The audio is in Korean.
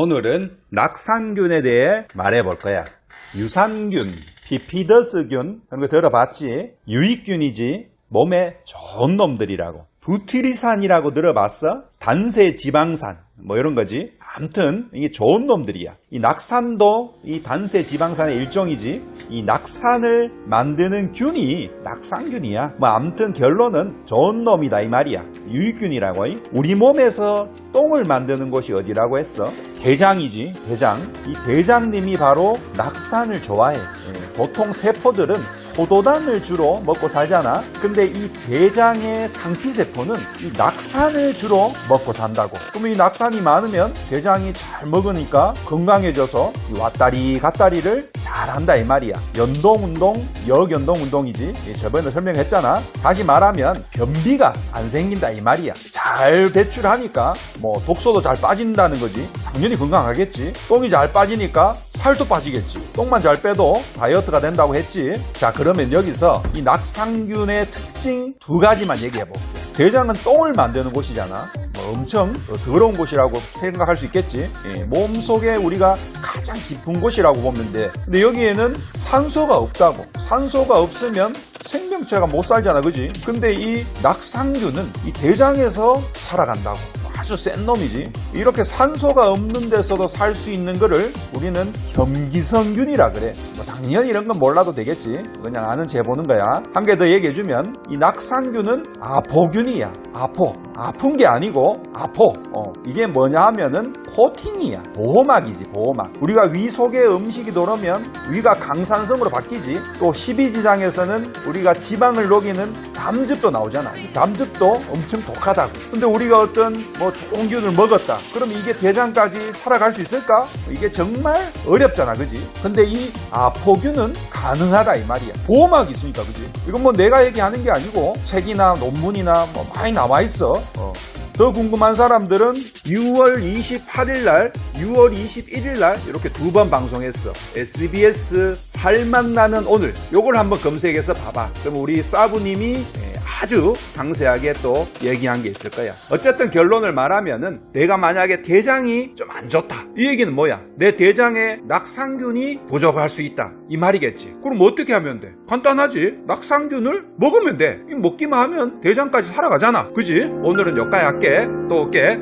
오늘은 낙상균에 대해 말해 볼 거야. 유산균, 비피더스균 그런 거 들어봤지? 유익균이지 몸에 좋은 놈들이라고. 부티리산이라고 들어봤어? 단세 지방산 뭐 이런 거지. 암튼 이게 좋은 놈들이야. 이 낙산도 이 단세 지방산의 일종이지. 이 낙산을 만드는 균이 낙산균이야. 뭐 암튼 결론은 좋은 놈이다 이 말이야. 유익균이라고. 이. 우리 몸에서 똥을 만드는 곳이 어디라고 했어? 대장이지. 대장. 이 대장님이 바로 낙산을 좋아해. 예, 보통 세포들은 포도당을 주로 먹고 살잖아. 근데 이 대장의 상피세포는 이 낙산을 주로 먹고 산다고. 그러면 이 낙산이 많으면 대장이 잘 먹으니까 건강해져서 이 왔다리 갔다리를 잘 한다 이 말이야. 연동 운동, 역연동 운동이지. 이 저번에 설명했잖아. 다시 말하면 변비가 안 생긴다 이 말이야. 잘 배출하니까 뭐 독소도 잘 빠진다는 거지. 당연히 건강하겠지. 똥이 잘 빠지니까 살도 빠지겠지. 똥만 잘 빼도 다이어트가 된다고 했지. 자, 그러면 여기서 이 낙상균의 특징 두 가지만 얘기해 볼게. 대장은 똥을 만드는 곳이잖아. 뭐 엄청 더러운 곳이라고 생각할 수 있겠지. 예, 몸 속에 우리가 가장 깊은 곳이라고 돼. 근데 여기에는 산소가 없다고. 산소가 없으면 생명체가 못 살잖아, 그지? 근데 이 낙상균은 이 대장에서 살아간다고. 아주 센 놈이지. 이렇게 산소가 없는 데서도 살 수 있는 거를 우리는 염기성균이라 그래. 뭐 당연히 이런 건 몰라도 되겠지. 그냥 아는 체 보는 거야. 한 개 더 얘기해주면 이 낙상균은 아포균이야. 아포. 아픈 게 아니고 아포. 어, 이게 뭐냐 하면은 코팅이야. 보호막이지, 보호막. 우리가 위 속에 음식이 들어오면 위가 강산성으로 바뀌지. 또 12지장에서는 우리가 지방을 녹이는 담즙도 나오잖아. 이 담즙도 엄청 독하다고. 근데 우리가 어떤 뭐 좋은 균을 먹었다. 그럼 이게 대장까지 살아갈 수 있을까? 이게 정말 어렵잖아, 그지? 근데 이 아포균은 가능하다 이 말이야. 보호막이 있으니까, 그지? 이건 뭐 내가 얘기하는 게 아니고 책이나 논문이나 뭐 많이 나와 있어. 어. 더 궁금한 사람들은 6월 28일 날, 6월 21일 날 이렇게 두 번 방송했어. SBS 살맛 나는 오늘. 요걸 한번 검색해서 봐봐. 그럼 우리 사부님이 예, 아주 상세하게 또 얘기한 게 있을 거야. 어쨌든 결론을 말하면은 내가 만약에 대장이 좀 안 좋다. 이 얘기는 뭐야? 내 대장에 낙상균이 부족할 수 있다. 이 말이겠지. 그럼 어떻게 하면 돼? 간단하지. 낙상균을 먹으면 돼. 이 먹기만 하면 대장까지 살아가잖아. 그지? 오늘은 여기까지 할게. 또 올게.